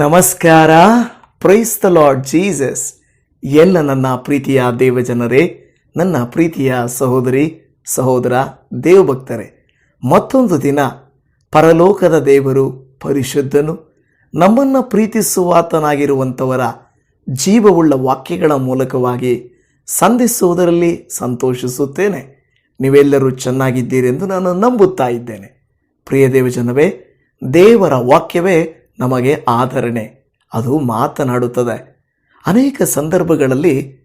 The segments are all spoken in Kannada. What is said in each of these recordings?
ನಮಸ್ಕಾರ. ಪ್ರೈಸ್ ದ ಲಾರ್ಡ್ ಜೀಸಸ್ ಎಲ್ಲ ನನ್ನ ಪ್ರೀತಿಯ ದೇವಜನರೇ, ನನ್ನ ಪ್ರೀತಿಯ ಸಹೋದರಿ, ಸಹೋದರ, ದೇವಭಕ್ತರೇ, ಮತ್ತೊಂದು ದಿನ ಪರಲೋಕದ ದೇವರು ಪರಿಶುದ್ಧನು, ನಮ್ಮನ್ನು ಪ್ರೀತಿಸುವಾತನಾಗಿರುವಂಥವರ ಜೀವವುಳ್ಳ ವಾಕ್ಯಗಳ ಮೂಲಕವಾಗಿ ಸಂಧಿಸುವುದರಲ್ಲಿ ಸಂತೋಷಿಸುತ್ತೇನೆ. ನೀವೆಲ್ಲರೂ ಚೆನ್ನಾಗಿದ್ದೀರೆಂದು ನಾನು ನಂಬುತ್ತಾ ಇದ್ದೇನೆ. ಪ್ರಿಯ ದೇವಜನವೇ, ದೇವರ ವಾಕ್ಯವೇ ನಮಗೆ ಆಧರಣೆ. ಅದು ಮಾತನಾಡುತ್ತದೆ. ಅನೇಕ ಸಂದರ್ಭಗಳಲ್ಲಿ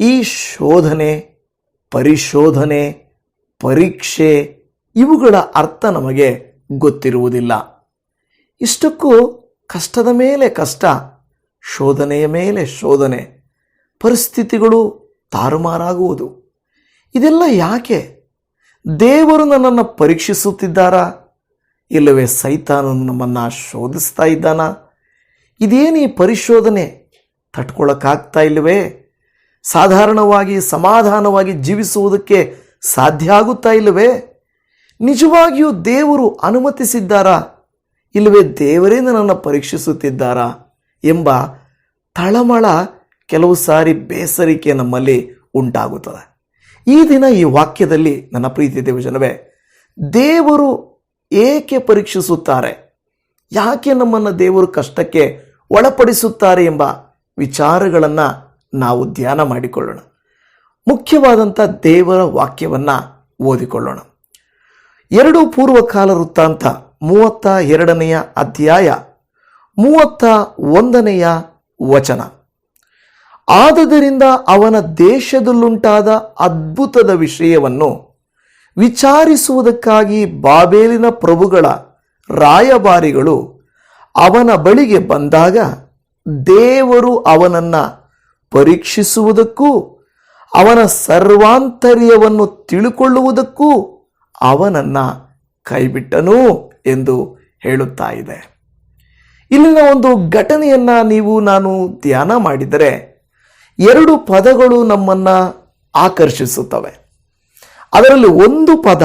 ಈ ಶೋಧನೆ, ಪರಿಶೋಧನೆ, ಪರೀಕ್ಷೆ ಇವುಗಳ ಅರ್ಥ ನಮಗೆ ಗೊತ್ತಿರುವುದಿಲ್ಲ. ಇಷ್ಟಕ್ಕೂ ಕಷ್ಟದ ಮೇಲೆ ಕಷ್ಟ, ಶೋಧನೆಯ ಮೇಲೆ ಶೋಧನೆ, ಪರಿಸ್ಥಿತಿಗಳು ತಾರುಮಾರಾಗುವುದು. ಇದೆಲ್ಲ ಯಾಕೆ? ದೇವರು ನನ್ನನ್ನು ಪರೀಕ್ಷಿಸುತ್ತಿದ್ದಾರಾ? ಇಲ್ಲವೇ ಸೈತಾನನು ನಮ್ಮನ್ನು ಶೋಧಿಸ್ತಾ ಇದ್ದಾನ? ಇದೇನು ಈ ಪರಿಶೋಧನೆ? ತಟ್ಕೊಳ್ಳೋಕ್ಕಾಗ್ತಾ ಇಲ್ಲವೇ? ಸಾಧಾರಣವಾಗಿ ಸಮಾಧಾನವಾಗಿ ಜೀವಿಸುವುದಕ್ಕೆ ಸಾಧ್ಯ ಆಗುತ್ತಾ ಇಲ್ಲವೇ? ನಿಜವಾಗಿಯೂ ದೇವರು ಅನುಮತಿಸಿದ್ದಾರಾ? ಇಲ್ಲವೇ ದೇವರೇ ನನ್ನನ್ನು ಪರೀಕ್ಷಿಸುತ್ತಿದ್ದಾರಾ? ಎಂಬ ತಳಮಳ ಕೆಲವು ಸಾರಿ ಬೇಸರಿಕೆ ನಮ್ಮಲ್ಲಿ ಉಂಟಾಗುತ್ತದೆ. ಈ ದಿನ ಈ ವಾಕ್ಯದಲ್ಲಿ ನನ್ನ ಪ್ರೀತಿ ದೇವಜನವೇ, ದೇವರು ಏಕೆ ಪರೀಕ್ಷಿಸುತ್ತಾರೆ? ಯಾಕೆ ನಮ್ಮನ್ನು ದೇವರು ಕಷ್ಟಕ್ಕೆ ಒಳಪಡಿಸುತ್ತಾರೆ ಎಂಬ ವಿಚಾರಗಳನ್ನು ನಾವು ಧ್ಯಾನ ಮಾಡಿಕೊಳ್ಳೋಣ. ಮುಖ್ಯವಾದಂಥ ದೇವರ ವಾಕ್ಯವನ್ನು ಓದಿಕೊಳ್ಳೋಣ. ಎರಡು ಪೂರ್ವಕಾಲ ವೃತ್ತಾಂತ ಮೂವತ್ತ ಎರಡನೆಯ ಅಧ್ಯಾಯ ಮೂವತ್ತ ಒಂದನೆಯ ವಚನ. ಆದದರಿಂದ ಅವನ ದೇಶದಲ್ಲುಂಟಾದ ಅದ್ಭುತದ ವಿಷಯವನ್ನು ವಿಚಾರಿಸುವುದಕ್ಕಾಗಿ ಬಾಬೇಲಿನ ಪ್ರಭುಗಳ ರಾಯಭಾರಿಗಳು ಅವನ ಬಳಿಗೆ ಬಂದಾಗ ದೇವರು ಅವನನ್ನು ಪರೀಕ್ಷಿಸುವುದಕ್ಕೂ ಅವನ ಸರ್ವಾಂತರ್ಯವನ್ನು ತಿಳುಕೊಳ್ಳುವುದಕ್ಕೂ ಅವನನ್ನು ಕೈಬಿಟ್ಟನು ಎಂದು ಹೇಳುತ್ತಾ ಇದೆ. ಇಲ್ಲಿನ ಒಂದು ಘಟನೆಯನ್ನ ನೀವು ನಾನು ಧ್ಯಾನ ಮಾಡಿದರೆ ಎರಡು ಪದಗಳು ನಮ್ಮನ್ನು ಆಕರ್ಷಿಸುತ್ತವೆ. ಅದರಲ್ಲಿ ಒಂದು ಪದ,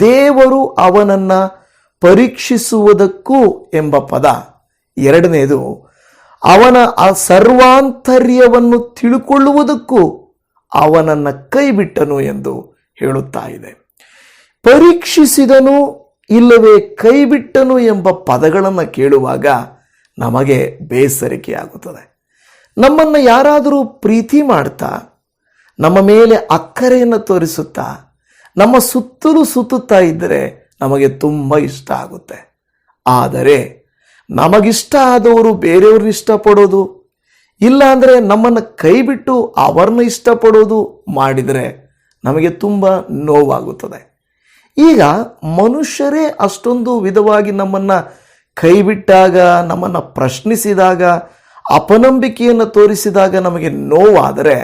ದೇವರು ಅವನನ್ನು ಪರೀಕ್ಷಿಸುವುದಕ್ಕೂ ಎಂಬ ಪದ. ಎರಡನೇದು, ಅವನ ಆ ಸರ್ವಾಂತರ್ಯವನ್ನು ತಿಳ್ಕೊಳ್ಳುವುದಕ್ಕೂ ಅವನನ್ನು ಕೈಬಿಟ್ಟನು ಎಂದು ಹೇಳುತ್ತಾ ಇದೆ. ಪರೀಕ್ಷಿಸಿದನು ಇಲ್ಲವೇ ಕೈಬಿಟ್ಟನು ಎಂಬ ಪದಗಳನ್ನು ಕೇಳುವಾಗ ನಮಗೆ ಬೇಸರಿಕೆಯಾಗುತ್ತದೆ. ನಮ್ಮನ್ನು ಯಾರಾದರೂ ಪ್ರೀತಿ ಮಾಡ್ತಾ ನಮ್ಮ ಮೇಲೆ ಅಕ್ಕರೆಯನ್ನು ತೋರಿಸುತ್ತಾ, ನಮ್ಮ ಸುತ್ತಲೂ ಸುತ್ತುತ್ತಾ ಇದ್ದರೆ ನಮಗೆ ತುಂಬ ಇಷ್ಟ ಆಗುತ್ತೆ. ಆದರೆ ನಮಗಿಷ್ಟ ಆದವರು ಬೇರೆಯವ್ರನ್ನ ಇಷ್ಟಪಡೋದು ಇಲ್ಲ ಅಂದರೆ ನಮ್ಮನ್ನು ಕೈ ಬಿಟ್ಟು ಅವರನ್ನ ಇಷ್ಟಪಡೋದು ಮಾಡಿದರೆ ನಮಗೆ ತುಂಬ ನೋವಾಗುತ್ತದೆ. ಈಗ ಮನುಷ್ಯರೇ ಅಷ್ಟೊಂದು ವಿಧವಾಗಿ ನಮ್ಮನ್ನು ಕೈ ಬಿಟ್ಟಾಗ ನಮ್ಮನ್ನು ಪ್ರಶ್ನಿಸಿದಾಗ, ಅಪನಂಬಿಕೆಯನ್ನು ತೋರಿಸಿದಾಗ ನಮಗೆ ನೋವಾದರೆ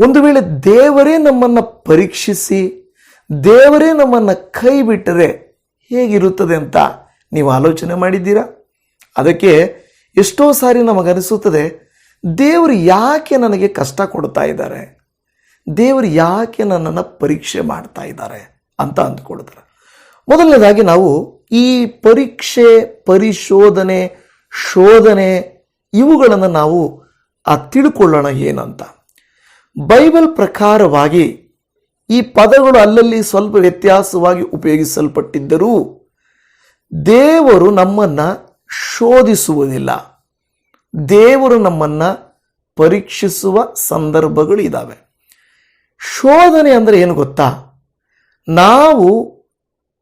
ಒಂದು ವೇಳೆ ದೇವರೇ ನಮ್ಮನ್ನು ಪರೀಕ್ಷಿಸಿ, ದೇವರೇ ನಮ್ಮನ್ನು ಕೈ ಬಿಟ್ಟರೆ ಹೇಗಿರುತ್ತದೆ ಅಂತ ನೀವು ಆಲೋಚನೆ ಮಾಡಿದ್ದೀರಾ? ಅದಕ್ಕೆ ಎಷ್ಟೋ ಸಾರಿ ನಮಗನಿಸುತ್ತದೆ ದೇವರು ಯಾಕೆ ನನಗೆ ಕಷ್ಟ ಕೊಡ್ತಾ ಇದ್ದಾರೆ? ದೇವರು ಯಾಕೆ ನನ್ನನ್ನು ಪರೀಕ್ಷೆ ಮಾಡ್ತಾ ಇದ್ದಾರೆ ಅಂತ ಅಂದ್ಕೊಳ್ತಾರೆ. ಮೊದಲನೇದಾಗಿ ನಾವು ಈ ಪರೀಕ್ಷೆ, ಪರಿಶೋಧನೆ, ಶೋಧನೆ ಇವುಗಳನ್ನು ನಾವು ಆ ತಿಳ್ಕೊಳ್ಳೋಣ ಏನಂತ. ಬೈಬಲ್ ಪ್ರಕಾರವಾಗಿ ಈ ಪದಗಳು ಅಲ್ಲಲ್ಲಿ ಸ್ವಲ್ಪ ವ್ಯತ್ಯಾಸವಾಗಿ ಉಪಯೋಗಿಸಲ್ಪಟ್ಟಿದ್ದರೂ ದೇವರು ನಮ್ಮನ್ನು ಶೋಧಿಸುವುದಿಲ್ಲ. ದೇವರು ನಮ್ಮನ್ನು ಪರೀಕ್ಷಿಸುವ ಸಂದರ್ಭಗಳು ಇದ್ದಾವೆ ಶೋಧನೆ ಅಂದರೆ ಏನು ಗೊತ್ತಾ? ನಾವು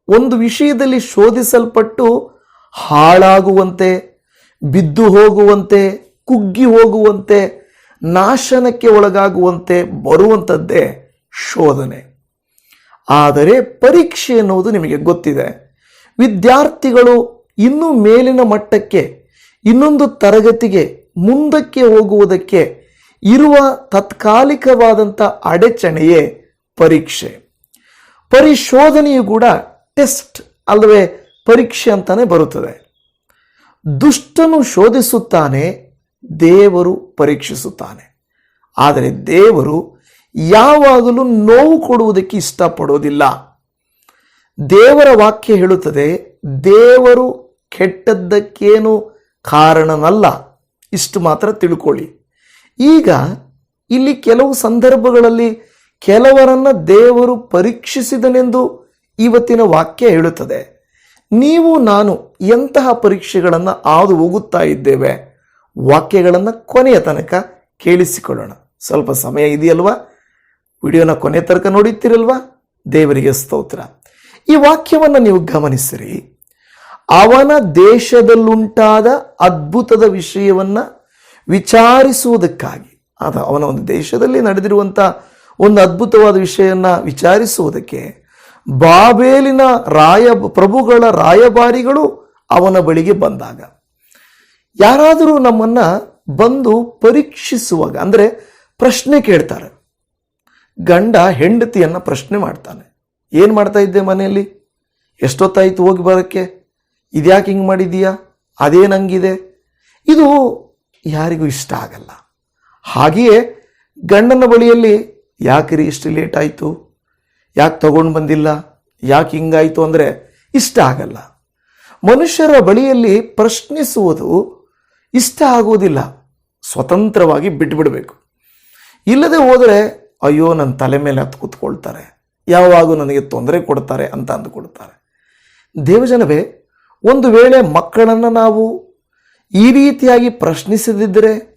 ಒಂದು ವಿಷಯದಲ್ಲಿ ಶೋಧಿಸಲ್ಪಟ್ಟು ಹಾಳಾಗುವಂತೆ, ಬಿದ್ದು ಹೋಗುವಂತೆ, ಕುಗ್ಗಿ ಹೋಗುವಂತೆ ನಾಶನಕ್ಕೆ ಒಳಗಾಗುವಂತೆ ಬರುವಂಥದ್ದೇ ಶೋಧನೆ. ಆದರೆ ಪರೀಕ್ಷೆ ಎನ್ನುವುದು ನಿಮಗೆ ಗೊತ್ತಿದೆ. ವಿದ್ಯಾರ್ಥಿಗಳು ಇನ್ನೂ ಮೇಲಿನ ಮಟ್ಟಕ್ಕೆ, ಇನ್ನೊಂದು ತರಗತಿಗೆ ಮುಂದಕ್ಕೆ ಹೋಗುವುದಕ್ಕೆ ಇರುವ ತತ್ಕಾಲಿಕವಾದಂಥ ಅಡಚಣೆಯೇ ಪರೀಕ್ಷೆ. ಪರಿಶೋಧನೆಯು ಕೂಡ ಟೆಸ್ಟ್ ಅಲ್ಲವೇ ಪರೀಕ್ಷೆ ಅಂತಾನೆ ಬರುತ್ತದೆ. ದುಷ್ಟನು ಶೋಧಿಸುತ್ತಾನೆ ದೇವರು ಪರೀಕ್ಷಿಸುತ್ತಾನೆ. ಆದರೆ ದೇವರು ಯಾವಾಗಲೂ ನೋವು ಕೊಡುವುದಕ್ಕೆ ಇಷ್ಟಪಡೋದಿಲ್ಲ. ದೇವರ ವಾಕ್ಯ ಹೇಳುತ್ತದೆ, ದೇವರು ಕೆಟ್ಟದ್ದಕ್ಕೇನು ಕಾರಣನಲ್ಲ. ಇಷ್ಟು ಮಾತ್ರ ತಿಳ್ಕೊಳ್ಳಿ. ಈಗ ಇಲ್ಲಿ ಕೆಲವು ಸಂದರ್ಭಗಳಲ್ಲಿ ಕೆಲವರನ್ನ ದೇವರು ಪರೀಕ್ಷಿಸಿದನೆಂದು ಇವತ್ತಿನ ವಾಕ್ಯ ಹೇಳುತ್ತದೆ. ನೀವು, ನಾನು ಎಂತಹ ಪರೀಕ್ಷೆಗಳನ್ನು ಹಾದು ಹೋಗುತ್ತಾ ಇದ್ದೇವೆ? ವಾಕ್ಯಗಳನ್ನು ಕೊನೆಯ ತನಕ ಕೇಳಿಸಿಕೊಳ್ಳೋಣ. ಸ್ವಲ್ಪ ಸಮಯ ಇದೆಯಲ್ವಾ? ವಿಡಿಯೋನ ಕೊನೆ ತನಕ ನೋಡುತ್ತೀರಲ್ವಾ ದೇವರಿಗೆ ಸ್ತೋತ್ರ. ಈ ವಾಕ್ಯವನ್ನು ನೀವು ಗಮನಿಸಿರಿ. ಅವನ ದೇಶದಲ್ಲುಂಟಾದ ಅದ್ಭುತದ ವಿಷಯವನ್ನು ವಿಚಾರಿಸುವುದಕ್ಕಾಗಿ ಅದು ಅವನ ಒಂದು ದೇಶದಲ್ಲಿ ನಡೆದಿರುವಂಥ ಒಂದು ಅದ್ಭುತವಾದ ವಿಷಯವನ್ನು ವಿಚಾರಿಸುವುದಕ್ಕೆ ಬಾಬೇಲಿನ ರಾಯ ಪ್ರಭುಗಳ ರಾಯಭಾರಿಗಳು ಅವನ ಬಳಿಗೆ ಬಂದಾಗ ಯಾರಾದರೂ ನಮ್ಮನ್ನ ಬಂದು ಪರೀಕ್ಷಿಸುವಾಗ, ಅಂದರೆ ಪ್ರಶ್ನೆ ಕೇಳ್ತಾರೆ. ಗಂಡ ಹೆಂಡತಿಯನ್ನ ಪ್ರಶ್ನೆ ಮಾಡ್ತಾನೆ. ಏನು ಮಾಡ್ತಾ ಇದ್ದೆ ಮನೆಯಲ್ಲಿ? ಎಷ್ಟೊತ್ತಾಯಿತು ಹೋಗಿ ಬರೋಕ್ಕೆ? ಇದ್ಯಾಕೆ ಹಿಂಗೆ ಮಾಡಿದೀಯಾ ಅದೇನಂಗಿದೆ ಇದು ಯಾರಿಗೂ ಇಷ್ಟ ಆಗಲ್ಲ. ಹಾಗೆಯೇ ಗಂಡನ ಬಳಿಯಲ್ಲಿ ಯಾಕ್ರಿ ಇಷ್ಟು ಲೇಟ್ ಆಯಿತು? ಯಾಕೆ ತಗೊಂಡು ಬಂದಿಲ್ಲ? ಯಾಕೆ ಹಿಂಗಾಯಿತು ಅಂದರೆ ಇಷ್ಟ ಆಗಲ್ಲ. ಮನುಷ್ಯರ ಬಳಿಯಲ್ಲಿ ಪ್ರಶ್ನಿಸುವುದು ಇಷ್ಟ ಆಗುವುದಿಲ್ಲ ಸ್ವತಂತ್ರವಾಗಿ ಬಿಟ್ಬಿಡಬೇಕು. ಇಲ್ಲದೆ ಹೋದರೆ, ಅಯ್ಯೋ ನನ್ನ ತಲೆ ಮೇಲೆ ಹತ್ತು ಕೂತ್ಕೊಳ್ತಾರೆ. ಯಾವಾಗೂ ನನಗೆ ತೊಂದರೆ ಕೊಡ್ತಾರೆ ಅಂತ ಅಂದುಕೊಳ್ತಾರೆ. ದೇವಜನವೇ, ಒಂದು ವೇಳೆ ಮಕ್ಕಳನ್ನು ನಾವು ಈ ರೀತಿಯಾಗಿ ಪ್ರಶ್ನಿಸದಿದ್ದರೆ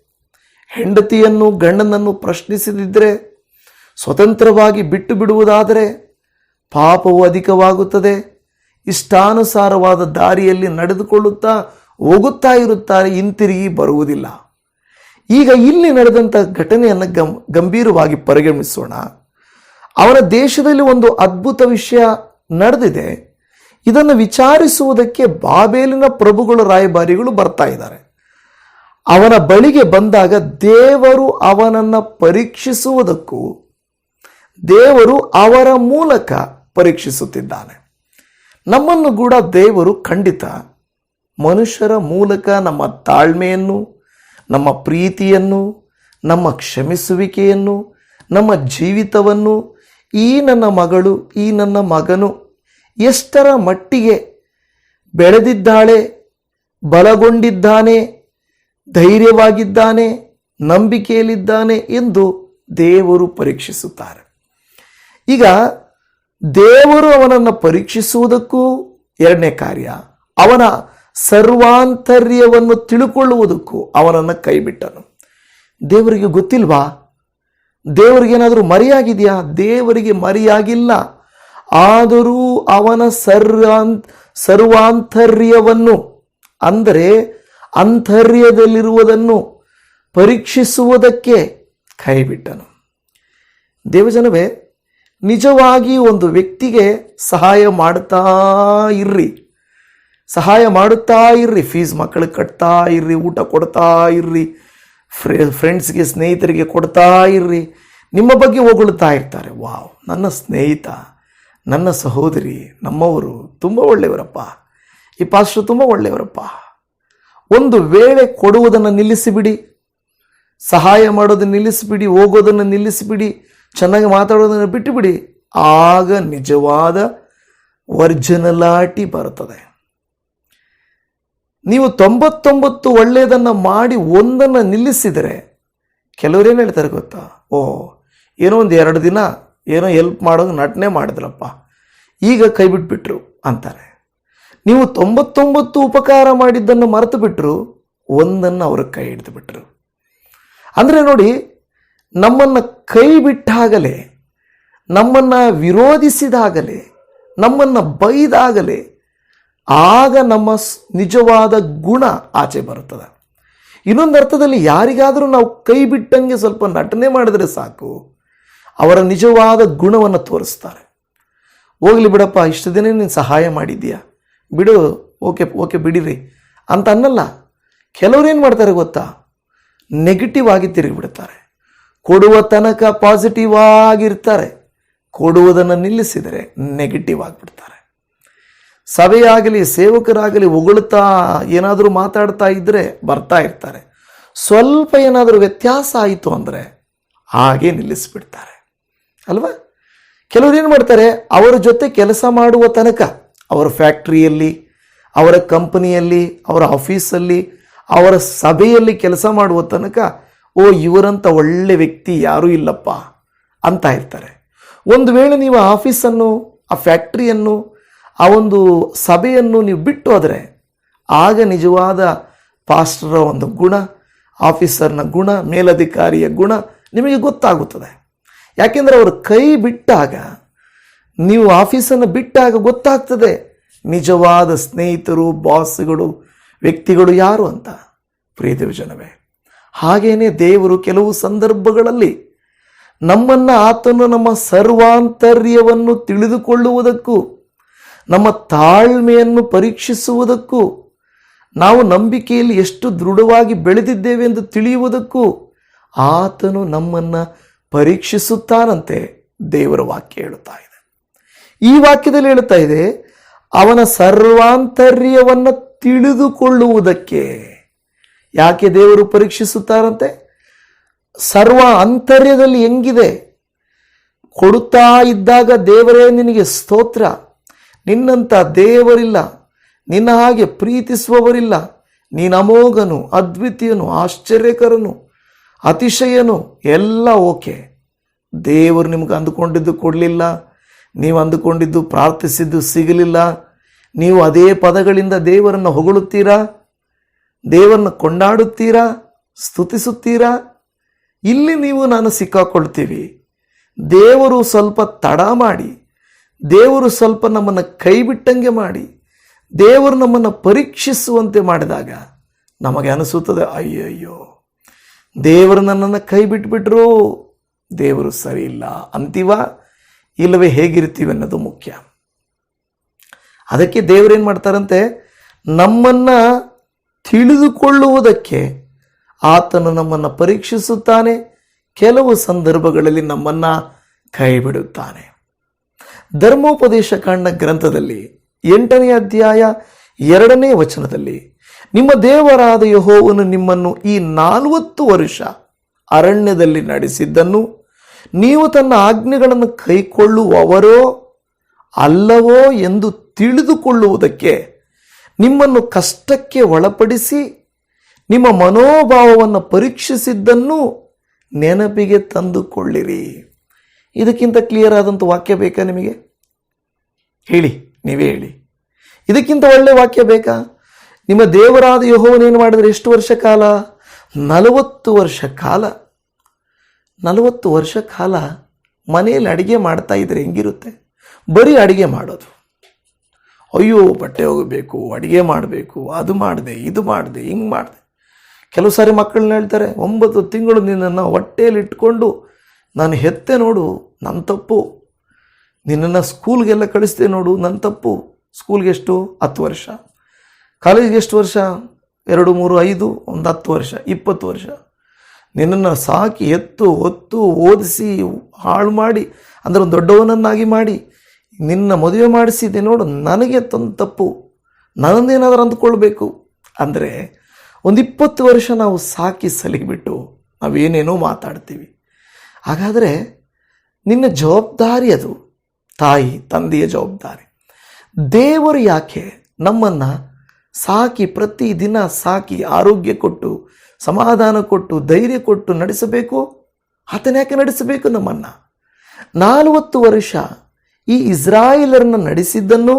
ಹೆಂಡತಿಯನ್ನು, ಗಂಡನನ್ನು ಪ್ರಶ್ನಿಸದಿದ್ದರೆ ಸ್ವತಂತ್ರವಾಗಿ ಬಿಟ್ಟು ಬಿಡುವುದಾದರೆ ಪಾಪವು ಅಧಿಕವಾಗುತ್ತದೆ. ಇಷ್ಟಾನುಸಾರವಾದ ದಾರಿಯಲ್ಲಿ ನಡೆದುಕೊಳ್ಳುತ್ತಾ ಹೋಗುತ್ತಾ ಇರುತ್ತಾರೆ, ಹಿಂತಿರುಗಿ ಬರುವುದಿಲ್ಲ. ಈಗ ಇಲ್ಲಿ ನಡೆದಂಥ ಘಟನೆಯನ್ನು ಗಂ, ಗಂಭೀರವಾಗಿ ಪರಿಗಣಿಸೋಣ. ಅವರ ದೇಶದಲ್ಲಿ ಒಂದು ಅದ್ಭುತ ವಿಷಯ ನಡೆದಿದೆ. ಇದನ್ನು ವಿಚಾರಿಸುವುದಕ್ಕೆ ಬಾಬೇಲಿನ ಪ್ರಭುಗಳ ರಾಯಭಾರಿಗಳು ಬರ್ತಾ ಇದ್ದಾರೆ. ಅವನ ಬಳಿಗೆ ಬಂದಾಗ ದೇವರು ಅವನನ್ನು ಪರೀಕ್ಷಿಸುವುದಕ್ಕೂ, ದೇವರು ಅವರ ಮೂಲಕ ಪರೀಕ್ಷಿಸುತ್ತಿದ್ದಾನೆ. ನಮ್ಮನ್ನು ಕೂಡ ದೇವರು ಖಂಡಿತ ಮನುಷ್ಯರ ಮೂಲಕ ನಮ್ಮ ತಾಳ್ಮೆಯನ್ನು, ನಮ್ಮ ಪ್ರೀತಿಯನ್ನು, ನಮ್ಮ ಕ್ಷಮಿಸುವಿಕೆಯನ್ನು, ನಮ್ಮ ಜೀವಿತವನ್ನು, ಈ ನನ್ನ ಮಗಳು, ಈ ನನ್ನ ಮಗನು ಎಷ್ಟರ ಮಟ್ಟಿಗೆ ಬೆಳೆದಿದ್ದಾಳೆ, ಬಲಗೊಂಡಿದ್ದಾನೆ, ಧೈರ್ಯವಾಗಿದ್ದಾನೆ, ನಂಬಿಕೆಯಲ್ಲಿದ್ದಾನೆ ಎಂದು ದೇವರು ಪರೀಕ್ಷಿಸುತ್ತಾರೆ. ಈಗ ದೇವರು ಅವನನ್ನು ಪರೀಕ್ಷಿಸುವುದಕ್ಕೂ ಎರಡನೇ ಕಾರ್ಯ, ಅವನ ಸರ್ವಾಂತರ್ಯವನ್ನು ತಿಳುಕೊಳ್ಳುವುದಕ್ಕೂ ಅವನನ್ನು ಕೈಬಿಟ್ಟನು. ದೇವರಿಗೆ ಗೊತ್ತಿಲ್ವಾ? ದೇವರಿಗೇನಾದರೂ ಮರೆಯಾಗಿದೆಯಾ? ದೇವರಿಗೆ ಮರೆಯಾಗಿಲ್ಲ. ಆದರೂ ಅವನ ಸರ್ವಾಂತ್ ಸರ್ವಾಂತರ್ಯವನ್ನು, ಅಂದರೆ ಅಂತರ್ಯದಲ್ಲಿರುವುದನ್ನು ಪರೀಕ್ಷಿಸುವುದಕ್ಕೆ ಕೈಬಿಟ್ಟನು. ದೇವಜನವೇ, ನಿಜವಾಗಿ ಒಂದು ವ್ಯಕ್ತಿಗೆ ಸಹಾಯ ಮಾಡ್ತಾ ಇರ್ರಿ. ಸಹಾಯ ಮಾಡುತ್ತಾ ಇರ್ರಿ ಫೀಸ್ ಮಕ್ಕಳಿಗೆ ಕಟ್ತಾ ಇರ್ರಿ, ಊಟ ಕೊಡ್ತಾ ಇರ್ರಿ ಫ್ರೆ ಫ್ರೆಂಡ್ಸ್ಗೆ ಸ್ನೇಹಿತರಿಗೆ ಕೊಡ್ತಾ ಇರ್ರಿ, ನಿಮ್ಮ ಬಗ್ಗೆ ಹೊಗಳ್ತಾ ಇರ್ತಾರೆ. ವಾವ್, ನನ್ನ ಸ್ನೇಹಿತ, ನನ್ನ ಸಹೋದರಿ, ನಮ್ಮವರು ತುಂಬ ಒಳ್ಳೆಯವರಪ್ಪ. ಈ ಪಾಸ್ಟ್ರು ತುಂಬ ಒಳ್ಳೆಯವರಪ್ಪ. ಒಂದು ವೇಳೆ ಕೊಡುವುದನ್ನು ನಿಲ್ಲಿಸಿಬಿಡಿ, ಸಹಾಯ ಮಾಡೋದನ್ನು ನಿಲ್ಲಿಸಿಬಿಡಿ, ಹೋಗೋದನ್ನು ನಿಲ್ಲಿಸಿಬಿಡಿ, ಚೆನ್ನಾಗಿ ಮಾತಾಡೋದನ್ನು ಬಿಟ್ಟುಬಿಡಿ, ಆಗ ನಿಜವಾದ ವರ್ಜನಲಾಟಿ ಬರುತ್ತದೆ. ನೀವು ತೊಂಬತ್ತೊಂಬತ್ತು ಒಳ್ಳೆಯದನ್ನು ಮಾಡಿ ಒಂದನ್ನು ನಿಲ್ಲಿಸಿದರೆ ಕೆಲವರೇನು ಹೇಳ್ತಾರೆ ಗೊತ್ತಾ? ಓ ಏನೋ ಒಂದು ಎರಡು ದಿನ ಏನೋ ಹೆಲ್ಪ್ ಮಾಡೋದು ನಟನೆ ಮಾಡಿದ್ರಪ್ಪ, ಈಗ ಕೈ ಬಿಟ್ಬಿಟ್ರು ಅಂತಾರೆ. ನೀವು ತೊಂಬತ್ತೊಂಬತ್ತು ಉಪಕಾರ ಮಾಡಿದ್ದನ್ನು ಮರೆತು ಬಿಟ್ಟರು ಒಂದನ್ನು ಅವರು ಕೈ ಹಿಡಿದು ಬಿಟ್ಟರು ಅಂದರೆ ನೋಡಿ, ನಮ್ಮನ್ನು ಕೈ ಬಿಟ್ಟಾಗಲೇ, ನಮ್ಮನ್ನು ವಿರೋಧಿಸಿದಾಗಲೇ, ನಮ್ಮನ್ನು ಬೈದಾಗಲೇ ಆಗ ನಮ್ಮ ನಿಜವಾದ ಗುಣ ಆಚೆ ಬರುತ್ತದೆ. ಇನ್ನೊಂದು ಅರ್ಥದಲ್ಲಿ ಯಾರಿಗಾದರೂ ನಾವು ಕೈ ಬಿಟ್ಟಂಗೆ ಸ್ವಲ್ಪ ನಟನೆ ಮಾಡಿದ್ರೆ ಸಾಕು. ಅವರ ನಿಜವಾದ ಗುಣವನ್ನು ತೋರಿಸ್ತಾರೆ. ಹೋಗ್ಲಿ ಬಿಡಪ್ಪ, ಇಷ್ಟು ದಿನ ನೀನು ಸಹಾಯ ಮಾಡಿದ್ದೀಯಾ? ಬಿಡು, ಓಕೆ ಓಕೆ, ಬಿಡಿರಿ ಅಂತ ಅನ್ನಲ್ಲ. ಕೆಲವ್ರು ಏನು ಮಾಡ್ತಾರೆ ಗೊತ್ತಾ? ನೆಗೆಟಿವ್ ಆಗಿ ತಿರುಗಿಬಿಡ್ತಾರೆ. ಕೊಡುವ ತನಕ ಪಾಸಿಟಿವ್ ಆಗಿರ್ತಾರೆ. ಕೊಡುವುದನ್ನು ನಿಲ್ಲಿಸಿದರೆ ನೆಗೆಟಿವ್ ಆಗಿಬಿಡ್ತಾರೆ. ಸಭೆಯಾಗಲಿ, ಸೇವಕರಾಗಲಿ ಉಗುಳ್ತಾ ಏನಾದರೂ ಮಾತಾಡ್ತಾ ಇದ್ದರೆ ಬರ್ತಾ ಇರ್ತಾರೆ. ಸ್ವಲ್ಪ ಏನಾದರೂ ವ್ಯತ್ಯಾಸ ಆಯಿತು ಅಂದರೆ ಹಾಗೆ ನಿಲ್ಲಿಸಿಬಿಡ್ತಾರೆ. ಅಲ್ವಾ? ಕೆಲವರು ಏನು ಮಾಡ್ತಾರೆ, ಅವರ ಜೊತೆ ಕೆಲಸ ಮಾಡುವ ತನಕ ಅವರ ಫ್ಯಾಕ್ಟ್ರಿಯಲ್ಲಿ, ಅವರ ಕಂಪನಿಯಲ್ಲಿ, ಅವರ ಆಫೀಸಲ್ಲಿ, ಅವರ ಸಭೆಯಲ್ಲಿ ಕೆಲಸ ಮಾಡುವ ತನಕ, ಓ ಇವರಂಥ ಒಳ್ಳೆ ವ್ಯಕ್ತಿ, ಯಾರೂ ಇಲ್ಲಪ್ಪ ಅಂತ ಇರ್ತಾರೆ. ಒಂದು ವೇಳೆ ನೀವು ಆಫೀಸನ್ನು, ಆ ಫ್ಯಾಕ್ಟ್ರಿಯನ್ನು ಆ ಒಂದು ಸಭೆಯನ್ನು ನೀವು ಬಿಟ್ಟು ಹೋದರೆ ಆಗ ನಿಜವಾದ ಪಾಸ್ಟರ ಒಂದು ಗುಣ, ಆಫೀಸರ್ನ ಗುಣ, ಮೇಲಧಿಕಾರಿಯ ಗುಣ ನಿಮಗೆ ಗೊತ್ತಾಗುತ್ತದೆ. ಯಾಕೆಂದರೆ ಅವರು ಕೈ ಬಿಟ್ಟಾಗ, ನೀವು ಆಫೀಸನ್ನು ಬಿಟ್ಟಾಗ ಗೊತ್ತಾಗ್ತದೆ ನಿಜವಾದ ಸ್ನೇಹಿತರು, ಬಾಸ್ಗಳು, ವ್ಯಕ್ತಿಗಳು ಯಾರು ಅಂತ. ಪ್ರಿಯ ಜನವೇ ಹಾಗೇನೆ ದೇವರು ಕೆಲವು ಸಂದರ್ಭಗಳಲ್ಲಿ ನಮ್ಮನ್ನು ಆತನು ನಮ್ಮ ಸರ್ವಾಂತರ್ಯವನ್ನು ತಿಳಿದುಕೊಳ್ಳುವುದಕ್ಕೂ ನಮ್ಮ ತಾಳ್ಮೆಯನ್ನು ಪರೀಕ್ಷಿಸುವುದಕ್ಕೂ, ನಾವು ನಂಬಿಕೆಯಲ್ಲಿ ಎಷ್ಟು ದೃಢವಾಗಿ ಬೆಳೆದಿದ್ದೇವೆ ಎಂದು ತಿಳಿಯುವುದಕ್ಕೂ ಆತನು ನಮ್ಮನ್ನು ಪರೀಕ್ಷಿಸುತ್ತಾನಂತೆ ದೇವರ ವಾಕ್ಯ ಹೇಳುತ್ತಾ ಇದೆ. ಈ ವಾಕ್ಯದಲ್ಲಿ ಹೇಳುತ್ತಾ ಇದೆ, ಅವನ ಸರ್ವಾಂತರ್ಯವನ್ನು ತಿಳಿದುಕೊಳ್ಳುವುದಕ್ಕೆ. ಯಾಕೆ ದೇವರು ಪರೀಕ್ಷಿಸುತ್ತಾರಂತೆ? ಸರ್ವ ಅಂತರ್ಯದಲ್ಲಿ ಹೆಂಗಿದೆ? ಕೊಡುತ್ತಾ ಇದ್ದಾಗ ದೇವರೇ ನಿನಗೆ ಸ್ತೋತ್ರ. ನಿನ್ನಂಥ ದೇವರಿಲ್ಲ. ನಿನ್ನ ಹಾಗೆ ಪ್ರೀತಿಸುವವರಿಲ್ಲ. ನೀನು ಅಮೋಘನು, ಅದ್ವಿತೀಯನು, ಆಶ್ಚರ್ಯಕರನು, ಅತಿಶಯನು, ಎಲ್ಲ ಓಕೆ. ದೇವರು ನಿಮ್ಗೆ ಅಂದುಕೊಂಡಿದ್ದು ಕೊಡಲಿಲ್ಲ. ನೀವು ಅಂದುಕೊಂಡಿದ್ದು, ಪ್ರಾರ್ಥಿಸಿದ್ದು ಸಿಗಲಿಲ್ಲ. ನೀವು ಅದೇ ಪದಗಳಿಂದ ದೇವರನ್ನು ಹೊಗಳುತ್ತೀರಾ? ದೇವರನ್ನು ಕೊಂಡಾಡುತ್ತೀರಾ? ಸ್ತುತಿಸುತ್ತೀರಾ? ಇಲ್ಲಿ ನೀವು ನಾನು ಸಿಕ್ಕಾಕೊಳ್ತೀವಿ ದೇವರು ಸ್ವಲ್ಪ ತಡ ಮಾಡಿ ದೇವರು ಸ್ವಲ್ಪ ನಮ್ಮನ್ನು ಕೈಬಿಟ್ಟಂಗೆ ಮಾಡಿ, ದೇವರು ನಮ್ಮನ್ನು ಪರೀಕ್ಷಿಸುವಂತೆ ಮಾಡಿದಾಗ ನಮಗೆ ಅನಿಸುತ್ತದೆ, ಅಯ್ಯಯ್ಯೋ ಅಯ್ಯೋ ದೇವರು ನನ್ನನ್ನು ಕೈ ಬಿಟ್ಬಿಟ್ರು ದೇವರು ಸರಿ ಇಲ್ಲ, ಅಂತೀವ? ಇಲ್ಲವೇ, ಹೇಗಿರ್ತೀವಿ ಅನ್ನೋದು ಮುಖ್ಯ. ಅದಕ್ಕೆ ದೇವರೇನು ಮಾಡ್ತಾರಂತೆ? ನಮ್ಮನ್ನು ತಿಳಿದುಕೊಳ್ಳುವುದಕ್ಕೆ ಆತನು ನಮ್ಮನ್ನು ಪರೀಕ್ಷಿಸುತ್ತಾನೆ, ಕೆಲವು ಸಂದರ್ಭಗಳಲ್ಲಿ ನಮ್ಮನ್ನು ಕೈ ಬಿಡುತ್ತಾನೆ ಧರ್ಮೋಪದೇಶ ಕಾಂಡ ಗ್ರಂಥದಲ್ಲಿ ಎಂಟನೇ ಅಧ್ಯಾಯ ಎರಡನೇ ವಚನದಲ್ಲಿ, ನಿಮ್ಮ ದೇವರಾದ ಯಹೋವನು ನಿಮ್ಮನ್ನು ಈ ನಾಲ್ವತ್ತು ವರ್ಷ ಅರಣ್ಯದಲ್ಲಿ ನಡೆಸಿದ್ದನ್ನು, ನೀವು ತನ್ನ ಆಜ್ಞೆಗಳನ್ನು ಕೈಕೊಳ್ಳುವವರೋ ಅಲ್ಲವೋ ಎಂದು ತಿಳಿದುಕೊಳ್ಳುವುದಕ್ಕೆ ನಿಮ್ಮನ್ನು ಕಷ್ಟಕ್ಕೆ ಒಳಪಡಿಸಿ ನಿಮ್ಮ ಮನೋಭಾವವನ್ನು ಪರೀಕ್ಷಿಸಿದ್ದನ್ನು ನೆನಪಿಗೆ ತಂದುಕೊಳ್ಳಿರಿ. ಇದಕ್ಕಿಂತ ಕ್ಲಿಯರ್ ಆದಂಥ ವಾಕ್ಯ ಬೇಕಾ ನಿಮಗೆ? ಹೇಳಿ, ನೀವೇ ಹೇಳಿ. ಇದಕ್ಕಿಂತ ಒಳ್ಳೆ ವಾಕ್ಯ ಬೇಕಾ? ನಿಮ್ಮ ದೇವರಾದ ಯಹೋವನೇನು ಮಾಡಿದರೆ ಎಷ್ಟು ವರ್ಷ ಕಾಲ? ನಲವತ್ತು ವರ್ಷ ಕಾಲ. ನಲವತ್ತು ವರ್ಷ ಕಾಲ ಮನೆಯಲ್ಲಿ ಅಡುಗೆ ಮಾಡ್ತಾ ಇದ್ರೆ ಹೆಂಗಿರುತ್ತೆ? ಬರೀ ಅಡುಗೆ ಮಾಡೋದು. ಅಯ್ಯೋ, ಬಟ್ಟೆ ಹೋಗಬೇಕು ಅಡುಗೆ ಮಾಡಬೇಕು, ಅದು ಮಾಡಿದೆ, ಇದು ಮಾಡಿದೆ, ಹಿಂಗೆ ಮಾಡಿದೆ. ಕೆಲವು ಸಾರಿ ಮಕ್ಕಳನ್ನ ಹೇಳ್ತಾರೆ, ಒಂಬತ್ತು ತಿಂಗಳು ನಿನ್ನನ್ನು ಹೊಟ್ಟೆಯಲ್ಲಿ ಇಟ್ಕೊಂಡು ನಾನು ಹೆತ್ತೆ ನೋಡು ನನ್ನ ತಪ್ಪು. ನಿನ್ನನ್ನು ಸ್ಕೂಲ್ಗೆಲ್ಲ ಕಳಿಸ್ದೆ ನೋಡು ನನ್ನ ತಪ್ಪು. ಸ್ಕೂಲ್ಗೆ ಎಷ್ಟು? ಹತ್ತು ವರ್ಷ. ಕಾಲೇಜ್ಗೆ ಎಷ್ಟು ವರ್ಷ? ಎರಡು, ಮೂರು, ಐದು, ಒಂದು ಹತ್ತು ವರ್ಷ, ಇಪ್ಪತ್ತು ವರ್ಷ. ನಿನ್ನನ್ನು ಸಾಕಿ, ಎತ್ತು ಹೊತ್ತು ಓದಿಸಿ, ಹಾಳು ಮಾಡಿ, ಅಂದರೆ ಒಂದು ದೊಡ್ಡವನನ್ನಾಗಿ ಮಾಡಿ, ನಿನ್ನ ಮದುವೆ ಮಾಡಿಸಿದೆ ನೋಡು, ನನಗೆ ತಂದು ತಪ್ಪು. ನನ್ನದೇನಾದರೂ ಅಂದ್ಕೊಳ್ಬೇಕು. ಅಂದರೆ ಒಂದು ಇಪ್ಪತ್ತು ವರ್ಷ ನಾವು ಸಾಕಿ ಸಲಿಬಿಟ್ಟು ನಾವೇನೇನೋ ಮಾತಾಡ್ತೀವಿ. ಹಾಗಾದರೆ ನಿನ್ನ ಜವಾಬ್ದಾರಿ ಅದು, ತಾಯಿ, ತಂದೆಯ ಜವಾಬ್ದಾರಿ. ದೇವರು ಯಾಕೆ ನಮ್ಮನ್ನು ಸಾಕಿ ಪ್ರತಿದಿನ ಸಾಕಿ ಆರೋಗ್ಯ ಕೊಟ್ಟು, ಸಮಾಧಾನ ಕೊಟ್ಟು, ಧೈರ್ಯ ಕೊಟ್ಟು ನಡೆಸಬೇಕು? ಆತನ ಯಾಕೆ ನಡೆಸಬೇಕು ನಮ್ಮನ್ನು? ನಾಲ್ವತ್ತು ವರ್ಷ ಈ ಇಸ್ರಾಯೇಲರನ್ನು ನಡೆಸಿದ್ದನ್ನು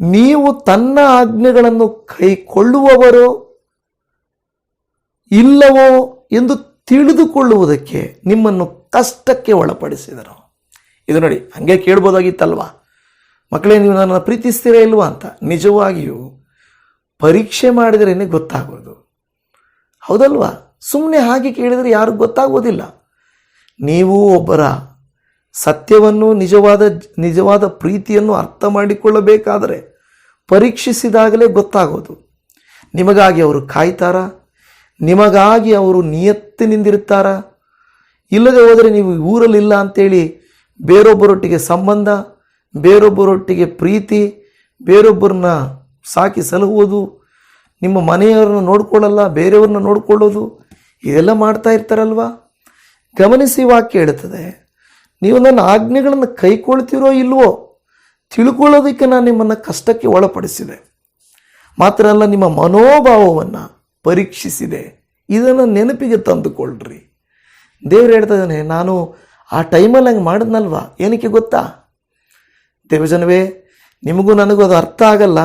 ನೀವು ತನ್ನ ಆಜ್ಞೆಗಳನ್ನು ಕೈಕೊಳ್ಳುವವರೋ ಇಲ್ಲವೋ ಎಂದು ತಿಳಿದುಕೊಳ್ಳುವುದಕ್ಕೆ ನಿಮ್ಮನ್ನು ಕಷ್ಟಕ್ಕೆ ಒಳಪಡಿಸಿದರು. ಇದು ನೋಡಿ, ಹಂಗೆ ಕೇಳ್ಬೋದಾಗಿತ್ತಲ್ವಾ? ಮಕ್ಕಳೇ, ನೀವು ನನ್ನನ್ನು ಪ್ರೀತಿಸ್ತೀರಾ ಇಲ್ವಾ ಅಂತ ನಿಜವಾಗಿಯೂ ಪರೀಕ್ಷೆ ಮಾಡಿದ್ರೇ ಗೊತ್ತಾಗೋದು. ಹೌದಲ್ವಾ? ಸುಮ್ಮನೆ ಹಾಗೆ ಕೇಳಿದರೆ ಯಾರು ಗೊತ್ತಾಗೋದಿಲ್ಲ. ನೀವು ಒಬ್ಬರ ಸತ್ಯವನ್ನು, ನಿಜವಾದ ನಿಜವಾದ ಪ್ರೀತಿಯನ್ನು ಅರ್ಥ ಮಾಡಿಕೊಳ್ಳಬೇಕಾದರೆ ಪರೀಕ್ಷಿಸಿದಾಗಲೇ ಗೊತ್ತಾಗೋದು. ನಿಮಗಾಗಿ ಅವರು ಕಾಯ್ತಾರಾ? ನಿಮಗಾಗಿ ಅವರು ನಿಯತ್ತಿನಿಂದಿರ್ತಾರಾ ಇಲ್ಲದೆ ಹೋದರೆ ನೀವು ಊರಲ್ಲಿಲ್ಲ ಅಂತೇಳಿ ಬೇರೊಬ್ಬರೊಟ್ಟಿಗೆ ಸಂಬಂಧ, ಬೇರೊಬ್ಬರೊಟ್ಟಿಗೆ ಪ್ರೀತಿ, ಬೇರೊಬ್ಬರನ್ನ ಸಾಕಿ ಸಲಹುವುದು, ನಿಮ್ಮ ಮನೆಯವರನ್ನು ನೋಡ್ಕೊಳ್ಳಲ್ಲ, ಬೇರೆಯವ್ರನ್ನ ನೋಡ್ಕೊಳ್ಳೋದು, ಇದೆಲ್ಲ ಮಾಡ್ತಾ ಇರ್ತಾರಲ್ವಾ? ಗಮನಿಸಿ ವಾಕ್ಯ ಹೇಳುತ್ತದೆ, ನೀವು ನನ್ನ ಆಜ್ಞೆಗಳನ್ನು ಕೈಕೊಳ್ತೀರೋ ಇಲ್ವೋ, ತಿಳ್ಕೊಳ್ಳೋದಕ್ಕೆ ನಾನು ನಿಮ್ಮನ್ನು ಕಷ್ಟಕ್ಕೆ ಒಳಪಡಿಸಿದೆ. ಮಾತ್ರ ಅಲ್ಲ, ನಿಮ್ಮ ಮನೋಭಾವವನ್ನು ಪರೀಕ್ಷಿಸಿದೆ. ಇದನ್ನು ನೆನಪಿಗೆ ತಂದುಕೊಳ್ಳ್ರಿ ದೇವ್ರು ಹೇಳ್ತಾ ಇದ್ದಾನೆ, ನಾನು ಆ ಟೈಮಲ್ಲಿ ಹಂಗೆ ಮಾಡಿದ್ನಲ್ವಾ? ಏನಕ್ಕೆ ಗೊತ್ತಾ? ದೇವಜನವೇ, ನಿಮಗೂ ನನಗೂ ಅದು ಅರ್ಥ ಆಗಲ್ಲ.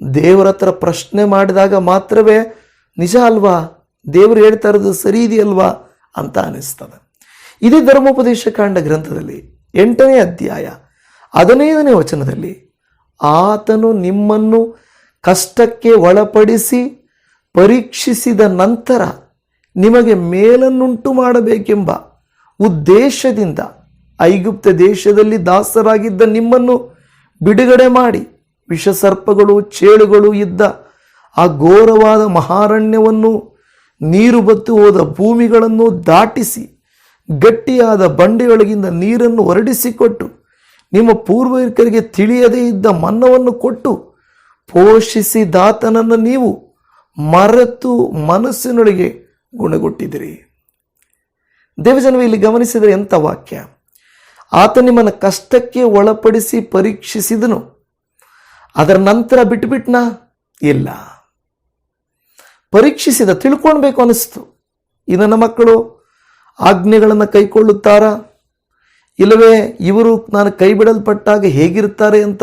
ದೇವರ ಹತ್ರ ಪ್ರಶ್ನೆ ಮಾಡಿದಾಗ ಮಾತ್ರವೇ ನಿಜ ಅಲ್ವಾ? ದೇವರು ಹೇಳ್ತಾ ಇರೋದು ಸರಿ ಇದೆಯಲ್ವಾ ಅಂತ ಅನಿಸ್ತದೆ. ಇದೇ ಧರ್ಮೋಪದೇಶ ಕಾಂಡ ಗ್ರಂಥದಲ್ಲಿ ಎಂಟನೇ ಅಧ್ಯಾಯ ಹದಿನೈದನೇ ವಚನದಲ್ಲಿ, ಆತನು ನಿಮ್ಮನ್ನು ಕಷ್ಟಕ್ಕೆ ಒಳಪಡಿಸಿ ಪರೀಕ್ಷಿಸಿದ ನಂತರ ನಿಮಗೆ ಮೇಲನ್ನುಂಟು ಮಾಡಬೇಕೆಂಬ ಉದ್ದೇಶದಿಂದ ಐಗುಪ್ತ ದೇಶದಲ್ಲಿ ದಾಸರಾಗಿದ್ದ ನಿಮ್ಮನ್ನು ಬಿಡುಗಡೆ ಮಾಡಿ ವಿಷಸರ್ಪಗಳು, ಚೇಳುಗಳು ಇದ್ದ ಆ ಘೋರವಾದ ಮಹಾರಣ್ಯವನ್ನು ನೀರು ಬತ್ತು ಹೋದ ಭೂಮಿಗಳನ್ನು ದಾಟಿಸಿ ಗಟ್ಟಿಯಾದ ಬಂಡೆಯೊಳಗಿಂದ ನೀರನ್ನು ಹೊರಡಿಸಿಕೊಟ್ಟು ನಿಮ್ಮ ಪೂರ್ವಿಕರಿಗೆ ತಿಳಿಯದೇ ಇದ್ದ ಮನ್ನವನ್ನು ಕೊಟ್ಟು ಪೋಷಿಸಿದಾತನನ್ನು ನೀವು ಮರೆತು ಮನಸ್ಸಿನೊಳಗೆ ಗುಣಗೊಟ್ಟಿದಿರಿ. ದೇವಜನವೇ, ಇಲ್ಲಿ ಗಮನಿಸಿದರೆ ಎಂಥ ವಾಕ್ಯ? ಆತ ನಿಮ್ಮನ್ನು ಕಷ್ಟಕ್ಕೆ ಒಳಪಡಿಸಿ ಪರೀಕ್ಷಿಸಿದನು. ಅದರ ನಂತರ ಬಿಟ್ಟುಬಿಟ್ನಾ? ಇಲ್ಲ. ಪರೀಕ್ಷಿಸಿದ ತಿಳ್ಕೊಳ್ಬೇಕು ಅನಿಸ್ತು ಈ ನನ್ನ ಮಕ್ಕಳು ಆಜ್ಞೆಗಳನ್ನು ಕೈಕೊಳ್ಳುತ್ತಾರಾ? ಇಲ್ಲವೇ, ಇವರು ನಾನು ಕೈ ಬಿಡಲ್ಪಟ್ಟಾಗ ಹೇಗಿರ್ತಾರೆ ಅಂತ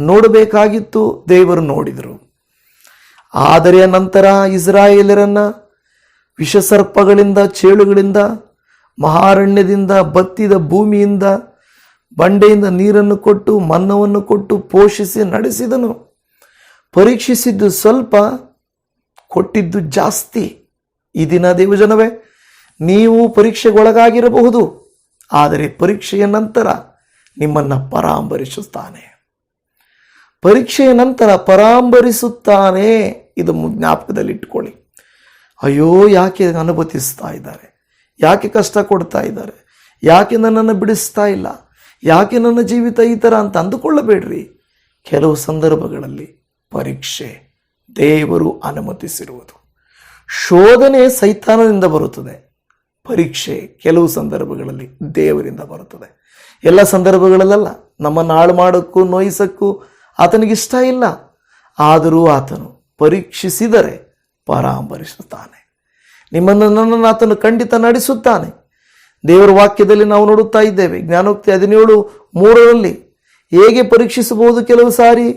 ನೋಡಬೇಕಾಗಿತ್ತು ದೇವರು ನೋಡಿದರು. ಆದರೆ ನಂತರ ಇಸ್ರಾಯೇಲರನ್ನ ವಿಷಸರ್ಪಗಳಿಂದ, ಚೇಳುಗಳಿಂದ, ಮಹಾರಣ್ಯದಿಂದ, ಬತ್ತಿದ ಭೂಮಿಯಿಂದ, ಬಂಡೆಯಿಂದ ನೀರನ್ನು ಕೊಟ್ಟು, ಮನ್ನವನ್ನು ಕೊಟ್ಟು ಪೋಷಿಸಿ ನಡೆಸಿದನು. ಪರೀಕ್ಷಿಸಿದ್ದು ಸ್ವಲ್ಪ, ಕೊಟ್ಟಿದ್ದು ಜಾಸ್ತಿ. ಈ ದಿನ ದೇವಜನವೇ, ನೀವು ಪರೀಕ್ಷೆಗೊಳಗಾಗಿರಬಹುದು. ಆದರೆ ಪರೀಕ್ಷೆಯ ನಂತರ ನಿಮ್ಮನ್ನು ಪರಾಂಬರಿಸುತ್ತಾನೆ. ಪರೀಕ್ಷೆಯ ನಂತರ ಪರಾಂಬರಿಸುತ್ತಾನೆ. ಇದು ಜ್ಞಾಪಕದಲ್ಲಿಟ್ಕೊಳ್ಳಿ ಅಯ್ಯೋ, ಯಾಕೆ ಅನುಭವಿಸ್ತಾ ಇದ್ದಾರೆ? ಯಾಕೆ ಕಷ್ಟ ಕೊಡ್ತಾ ಇದ್ದಾರೆ? ಯಾಕೆ ನನ್ನನ್ನು ಬಿಡಿಸ್ತಾ ಇಲ್ಲ? ಯಾಕೆ ನನ್ನ ಜೀವಿತ ಈ ಥರ ಅಂತ ಅಂದುಕೊಳ್ಳಬೇಡ್ರಿ. ಕೆಲವು ಸಂದರ್ಭಗಳಲ್ಲಿ ಪರೀಕ್ಷೆ ದೇವರು ಅನುಮತಿಸಿರುವುದು. ಶೋಧನೆ ಸೈತಾನದಿಂದ ಬರುತ್ತದೆ. ಪರೀಕ್ಷೆ ಕೆಲವು ಸಂದರ್ಭಗಳಲ್ಲಿ ದೇವರಿಂದ ಬರುತ್ತದೆ. ಎಲ್ಲ ಸಂದರ್ಭಗಳಲ್ಲ ನಮ್ಮನ್ನು ಹಾಳು ಮಾಡೋಕ್ಕೂ, ನೋಯಿಸಕ್ಕೂ ಆತನಿಗೆ ಇಷ್ಟ ಇಲ್ಲ. ಆದರೂ ಆತನು ಪರೀಕ್ಷಿಸಿದರೆ ಪರಾಂಬರಿಸುತ್ತಾನೆ. ನಿಮ್ಮನ್ನು ನನ್ನನ್ನು ಆತನು ಖಂಡಿತ ನಡೆಸುತ್ತಾನೆ. ದೇವರ ವಾಕ್ಯದಲ್ಲಿ ನಾವು ನೋಡುತ್ತಾ ಇದ್ದೇವೆ. ಜ್ಞಾನೋಕ್ತಿ ಹದಿನೇಳು ಮೂರರಲ್ಲಿ ಹೇಗೆ ಪರೀಕ್ಷಿಸಬಹುದು ಕೆಲವು ಸಾರಿ?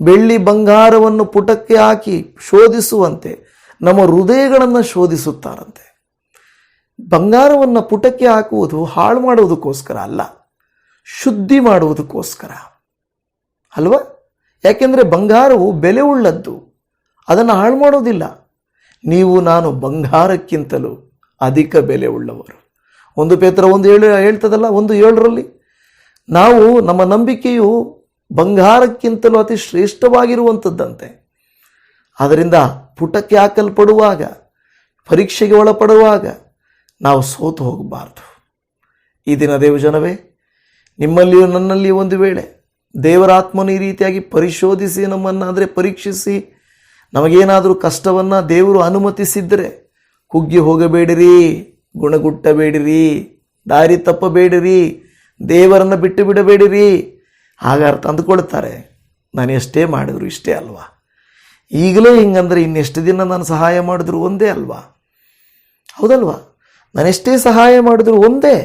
ಬೆಳ್ಳಿ ಬಂಗಾರವನ್ನು ಪುಟಕ್ಕೆ ಹಾಕಿ ಶೋಧಿಸುವಂತೆ, ನಮ್ಮ ಹೃದಯಗಳನ್ನು ಶೋಧಿಸುತ್ತಾರಂತೆ. ಬಂಗಾರವನ್ನು ಪುಟಕ್ಕೆ ಹಾಕುವುದು ಹಾಳು ಮಾಡುವುದಕ್ಕೋಸ್ಕರ ಅಲ್ಲ, ಶುದ್ಧಿ ಮಾಡುವುದಕ್ಕೋಸ್ಕರ. ಅಲ್ವಾ? ಯಾಕೆಂದರೆ ಬಂಗಾರವು ಬೆಲೆ ಉಳ್ಳದ್ದು, ಅದನ್ನು ಹಾಳು ಮಾಡೋದಿಲ್ಲ. ನೀವು, ನಾನು ಬಂಗಾರಕ್ಕಿಂತಲೂ ಅಧಿಕ ಬೆಲೆ ಉಳ್ಳವರು. ಒಂದು ಪೇತ್ರ ಒಂದು ಏಳು ಹೇಳ್ತದಲ್ಲ, ಒಂದು ಏಳರಲ್ಲಿ? ನಾವು, ನಮ್ಮ ನಂಬಿಕೆಯು ಬಂಗಾರಕ್ಕಿಂತಲೂ ಅತಿ ಶ್ರೇಷ್ಠವಾಗಿರುವಂಥದ್ದಂತೆ ಆದ್ದರಿಂದ ಪುಟಕ್ಕೆ ಹಾಕಲ್ಪಡುವಾಗ, ಪರೀಕ್ಷೆಗೆ ಒಳಪಡುವಾಗ ನಾವು ಸೋತು ಹೋಗಬಾರ್ದು. ಈ ದಿನ ದೇವಜನವೇ, ನಿಮ್ಮಲ್ಲಿಯೂ ನನ್ನಲ್ಲಿಯೂ ಒಂದು ವೇಳೆ ದೇವರ ಆತ್ಮನು ಈ ರೀತಿಯಾಗಿ ಪರಿಶೋಧಿಸಿ ನಮ್ಮನ್ನಾದರೆ ಪರೀಕ್ಷಿಸಿ, ನಮಗೇನಾದರೂ ಕಷ್ಟವನ್ನು ದೇವರು ಅನುಮತಿಸಿದ್ದರೆ ಕುಗ್ಗಿ ಹೋಗಬೇಡಿರಿ, ಗುಣಗುಟ್ಟಬೇಡಿರಿ, ದಾರಿ ತಪ್ಪಬೇಡಿರಿ, ದೇವರನ್ನು ಬಿಟ್ಟು ಬಿಡಬೇಡಿರಿ. ಆಗ ಅರ್ಥ ಅಂದುಕೊಳ್ತಾರೆ, ನಾನು ಎಷ್ಟೇ ಮಾಡಿದ್ರು ಇಷ್ಟೇ ಅಲ್ವಾ? ಈಗಲೇ ಹಿಂಗಂದರೆ ಇನ್ನೆಷ್ಟು ದಿನ ನಾನು ಸಹಾಯ ಮಾಡಿದ್ರು ಒಂದೇ ಅಲ್ವಾ? ಹೌದಲ್ವಾ? ನಾನೆಷ್ಟೇ ಸಹಾಯ ಮಾಡಿದ್ರು ಒಂದೇ.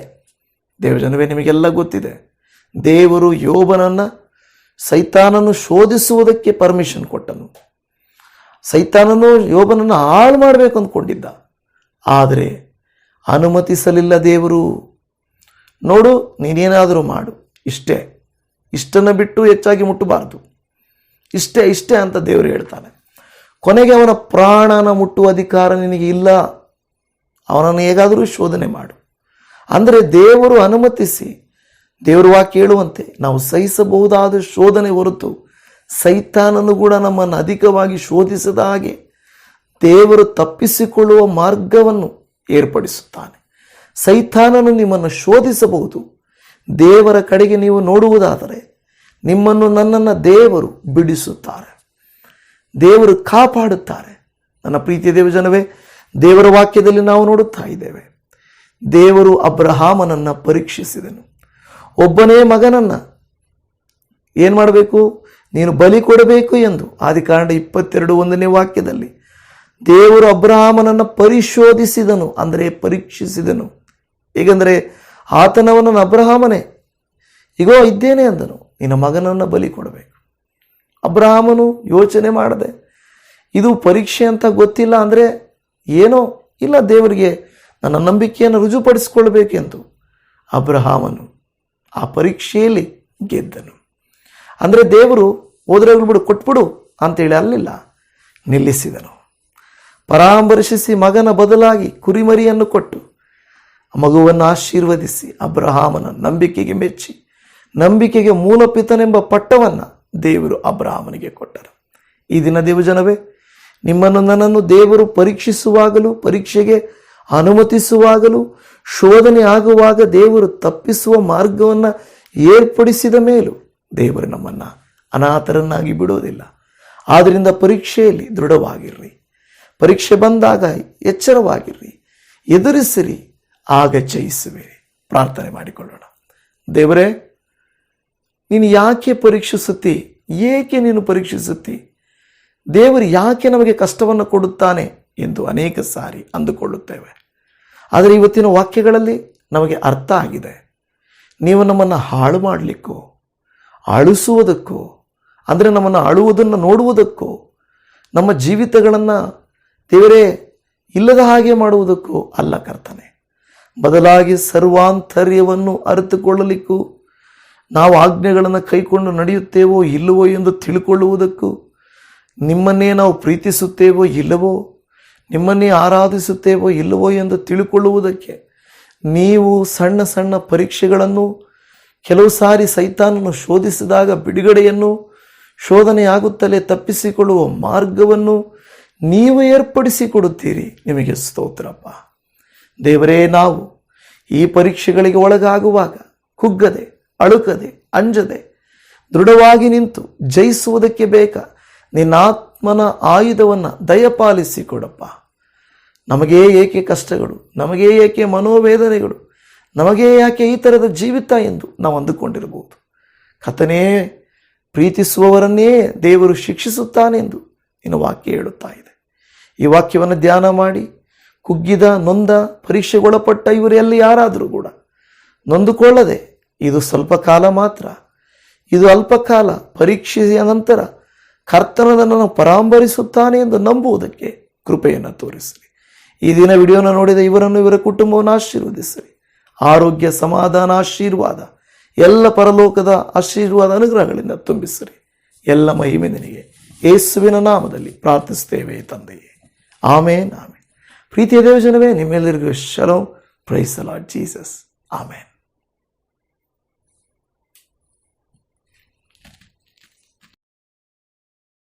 ದೇವಜನವೇ ನಿಮಗೆಲ್ಲ ಗೊತ್ತಿದೆ. ದೇವರು ಯೋಬನನ್ನು ಸೈತಾನನ್ನು ಶೋಧಿಸುವುದಕ್ಕೆ ಪರ್ಮಿಷನ್ ಕೊಟ್ಟನು. ಸೈತಾನನು ಯೋಬನನ್ನು ಹಾಳು ಮಾಡಬೇಕು ಅಂದ್ಕೊಂಡಿದ್ದ. ಆದರೆ ಅನುಮತಿಸಲಿಲ್ಲ ದೇವರು. ನೋಡು, ನೀನೇನಾದರೂ ಮಾಡು. ಇಷ್ಟೇ. ಇಷ್ಟನ್ನು ಬಿಟ್ಟು ಹೆಚ್ಚಾಗಿ ಮುಟ್ಟಬಾರದು. ಇಷ್ಟೇ ಇಷ್ಟೇ ಅಂತ ದೇವರು ಹೇಳ್ತಾನೆ. ಕೊನೆಗೆ ಅವನ ಪ್ರಾಣನ ಮುಟ್ಟುವ ಅಧಿಕಾರ ನಿನಗೆ ಇಲ್ಲ. ಅವನನ್ನು ಹೇಗಾದರೂ ಶೋಧನೆ ಮಾಡು. ಅಂದರೆ ದೇವರು ಅನುಮತಿಸಿ ದೇವರು ವಾಕ್ಯ ಹೇಳುವಂತೆ ನಾವು ಸಹಿಸಬಹುದಾದ ಶೋಧನೆ ಹೊರತು ಸೈತಾನನು ಕೂಡ ನಮ್ಮನ್ನು ಅಧಿಕವಾಗಿ ಶೋಧಿಸದ ಹಾಗೆ ದೇವರು ತಪ್ಪಿಸಿಕೊಳ್ಳುವ ಮಾರ್ಗವನ್ನು ಏರ್ಪಡಿಸುತ್ತಾನೆ. ಸೈತಾನನು ನಿಮ್ಮನ್ನು ಶೋಧಿಸಬಹುದು. ದೇವರ ಕಡೆಗೆ ನೀವು ನೋಡುವುದಾದರೆ ನಿಮ್ಮನ್ನು ನನ್ನನ್ನು ದೇವರು ಬಿಡಿಸುತ್ತಾರೆ. ದೇವರು ಕಾಪಾಡುತ್ತಾರೆ. ನನ್ನ ಪ್ರೀತಿಯ ದೇವಜನವೇ ದೇವರ ವಾಕ್ಯದಲ್ಲಿ ನಾವು ನೋಡುತ್ತಾ ಇದ್ದೇವೆ. ದೇವರು ಅಬ್ರಹಾಮನನ್ನು ಪರೀಕ್ಷಿಸಿದನು. ಒಬ್ಬನೇ ಮಗನನ್ನು. ಏನು ಮಾಡಬೇಕು? ನೀನು ಬಲಿ ಕೊಡಬೇಕು ಎಂದು. ಆದಿಕಾಂಡ ಇಪ್ಪತ್ತೆರಡು ಒಂದನೇ ವಾಕ್ಯದಲ್ಲಿ. ದೇವರು ಅಬ್ರಹಾಮನನ್ನು ಪರಿಶೋಧಿಸಿದನು, ಅಂದರೆ ಪರೀಕ್ಷಿಸಿದನು. ಹೇಗೆಂದರೆ ಆತನವನನ್ನು ಅಬ್ರಹಾಮನೇ. ಇಗೋ, ಇದ್ದೇನೆ ಅಂದನು. ನಿನ್ನ ಮಗನನ್ನು ಬಲಿ ಕೊಡಬೇಕು. ಅಬ್ರಹಾಮನು ಯೋಚನೆ ಮಾಡದೆ, ಇದು ಪರೀಕ್ಷೆ ಅಂತ ಗೊತ್ತಿಲ್ಲ ಅಂದರೆ ಏನೋ ಇಲ್ಲ ದೇವರಿಗೆ, ನನ್ನ ನಂಬಿಕೆಯನ್ನು ರುಜುಪಡಿಸಿಕೊಳ್ಬೇಕೆಂದು ಅಬ್ರಹಾಮನು ಆ ಪರೀಕ್ಷೆಯಲ್ಲಿ ಗೆದ್ದನು. ಅಂದರೆ ದೇವರು ಹೋದ್ರಾಗ್ಲು ಬಿಡು, ಕೊಟ್ಬಿಡು ಅಂತೇಳಿ ಅಲ್ಲಿಲ್ಲ, ನಿಲ್ಲಿಸಿದನು. ಪರಾಮರ್ಶಿಸಿ ಮಗನ ಬದಲಾಗಿ ಕುರಿಮರಿಯನ್ನು ಕೊಟ್ಟು ಮಗುವನ್ನು ಆಶೀರ್ವದಿಸಿ ಅಬ್ರಹಾಮನ ನಂಬಿಕೆಗೆ ಮೆಚ್ಚಿ, ನಂಬಿಕೆಗೆ ಮೂಲಪಿತನೆಂಬ ಪಟ್ಟವನ್ನು ದೇವರು ಅಬ್ರಹಾಮನಿಗೆ ಕೊಟ್ಟರು. ಈ ದಿನ ದೇವಜನವೇ ನಿಮ್ಮನ್ನು ನನ್ನನ್ನು ದೇವರು ಪರೀಕ್ಷಿಸುವಾಗಲೂ, ಪರೀಕ್ಷೆಗೆ ಅನುಮತಿಸುವಾಗಲೂ ಶೋಧನೆ ಆಗುವಾಗ ದೇವರು ತಪ್ಪಿಸುವ ಮಾರ್ಗವನ್ನು ಏರ್ಪಡಿಸಿದ ಮೇಲೂ ದೇವರು ನಮ್ಮನ್ನು ಅನಾಥರನ್ನಾಗಿ ಬಿಡೋದಿಲ್ಲ ಆದ್ದರಿಂದ ಪರೀಕ್ಷೆಯಲ್ಲಿ ದೃಢವಾಗಿರ್ರಿ. ಪರೀಕ್ಷೆ ಬಂದಾಗ ಎಚ್ಚರವಾಗಿರ್ರಿ. ಎದುರಿಸಿರಿ, ಆಗ ಜಯಿಸುವಿರಿ ಪ್ರಾರ್ಥನೆ ಮಾಡಿಕೊಳ್ಳೋಣ. ದೇವರೇ, ನೀನು ಯಾಕೆ ಪರೀಕ್ಷಿಸುತ್ತಿ? ಏಕೆ ನೀನು ಪರೀಕ್ಷಿಸುತ್ತಿ? ದೇವರು ಯಾಕೆ ನಮಗೆ ಕಷ್ಟವನ್ನು ಕೊಡುತ್ತಾನೆ ಎಂದು ಅನೇಕ ಸಾರಿ ಅಂದುಕೊಳ್ಳುತ್ತೇವೆ. ಆದರೆ ಇವತ್ತಿನ ವಾಕ್ಯಗಳಲ್ಲಿ ನಮಗೆ ಅರ್ಥ ಆಗಿದೆ. ನೀವು ನಮ್ಮನ್ನು ಹಾಳು ಮಾಡಲಿಕ್ಕೋ, ಅಳಿಸುವುದಕ್ಕೂ, ಅಂದರೆ ನಮ್ಮನ್ನು ಅಳುವುದನ್ನು ನೋಡುವುದಕ್ಕೋ, ನಮ್ಮ ಜೀವಿತಗಳನ್ನು ದೇವರೇ ಇಲ್ಲದ ಹಾಗೆ ಮಾಡುವುದಕ್ಕೂ ಅಲ್ಲ ಕರ್ತನೆ. ಬದಲಾಗಿ ಸರ್ವಾಂತರ್ಯವನ್ನು ಅರಿತುಕೊಳ್ಳಲಿಕ್ಕೂ, ನಾವು ಆಜ್ಞೆಗಳನ್ನು ಕೈಕೊಂಡು ನಡೆಯುತ್ತೇವೋ ಇಲ್ಲವೋ ಎಂದು ತಿಳ್ಕೊಳ್ಳುವುದಕ್ಕೂ, ನಿಮ್ಮನ್ನೇ ನಾವು ಪ್ರೀತಿಸುತ್ತೇವೋ ಇಲ್ಲವೋ ನಿಮ್ಮನ್ನೇ ಆರಾಧಿಸುತ್ತೇವೋ ಇಲ್ಲವೋ ಎಂದು ತಿಳ್ಕೊಳ್ಳುವುದಕ್ಕೆ ನೀವು ಸಣ್ಣ ಸಣ್ಣ ಪರೀಕ್ಷೆಗಳನ್ನು, ಕೆಲವು ಸಾರಿ ಸೈತಾನನ್ನು ಶೋಧಿಸಿದಾಗ ಬಿಡುಗಡೆಯನ್ನು ಶೋಧನೆಯಾಗುತ್ತಲೇ ತಪ್ಪಿಸಿಕೊಳ್ಳುವ ಮಾರ್ಗವನ್ನು ನೀವು ಏರ್ಪಡಿಸಿಕೊಡುತ್ತೀರಿ. ನಿಮಗೆ ಸ್ತೋತ್ರಪ್ಪ. ದೇವರೇ, ನಾವು ಈ ಪರೀಕ್ಷೆಗಳಿಗೆ ಒಳಗಾಗುವಾಗ ಕುಗ್ಗದೆ, ಅಳುಕದೆ, ಅಂಜದೆ, ದೃಢವಾಗಿ ನಿಂತು ಜಯಿಸುವುದಕ್ಕೆ ಬೇಕ? ನಿನ್ನ ಆತ್ಮನ ಆಯುಧವನ್ನು ದಯಪಾಲಿಸಿ ಕೊಡಪ್ಪ ನಮಗೇ ಏಕೆ ಕಷ್ಟಗಳು? ನಮಗೇ ಏಕೆ ಮನೋವೇದನೆಗಳು? ನಮಗೇ ಯಾಕೆ ಈ ಥರದ ಜೀವಿತ ಎಂದು ನಾವು ಅಂದುಕೊಂಡಿರಬಹುದು? ಕಥನೇ ಪ್ರೀತಿಸುವವರನ್ನೇ ದೇವರು ಶಿಕ್ಷಿಸುತ್ತಾನೆಂದು ನಿನ್ನ ವಾಕ್ಯ ಹೇಳುತ್ತಾ ಇದೆ. ಈ ವಾಕ್ಯವನ್ನು ಧ್ಯಾನ ಮಾಡಿ, ಕುಗ್ಗಿದ, ನೊಂದ, ಪರೀಕ್ಷೆಗೊಳಪಟ್ಟ ಇವರೆಲ್ಲ ಯಾರಾದರೂ ಕೂಡ ನೊಂದುಕೊಳ್ಳದೆ, ಇದು ಸ್ವಲ್ಪ ಕಾಲ ಮಾತ್ರ. ಇದು ಅಲ್ಪ ಕಾಲ ಪರೀಕ್ಷೆಯ ನಂತರ ಕರ್ತನದನ್ನು ಪರಾಂಬರಿಸುತ್ತಾನೆ ಎಂದು ನಂಬುವುದಕ್ಕೆ ಕೃಪೆಯನ್ನು ತೋರಿಸಲಿ. ಈ ದಿನ ವಿಡಿಯೋನ ನೋಡಿದ ಇವರನ್ನು ಇವರ ಕುಟುಂಬವನ್ನು ಆಶೀರ್ವದಿಸಲಿ. ಆರೋಗ್ಯ, ಸಮಾಧಾನ, ಆಶೀರ್ವಾದ, ಎಲ್ಲ ಪರಲೋಕದ ಆಶೀರ್ವಾದ ಅನುಗ್ರಹಗಳಿಂದ ತುಂಬಿಸಿರಿ ಎಲ್ಲ ಮಹಿಮೆ ನಿನಗೆ. ಯೇಸುವಿನ ನಾಮದಲ್ಲಿ ಪ್ರಾರ್ಥಿಸ್ತೇವೆ ತಂದೆಯೇ. ಆಮೇನ್ ಆಮೇನ್. ಪ್ರೀತಿಯ ದೇವಜನವೇ, ನಿಮ್ಮೆಲ್ಲರಿಗೂ ಶಲೋ. ಪ್ರೈಸಲಾಡ್ ಜೀಸಸ್ ಆಮೇನ್.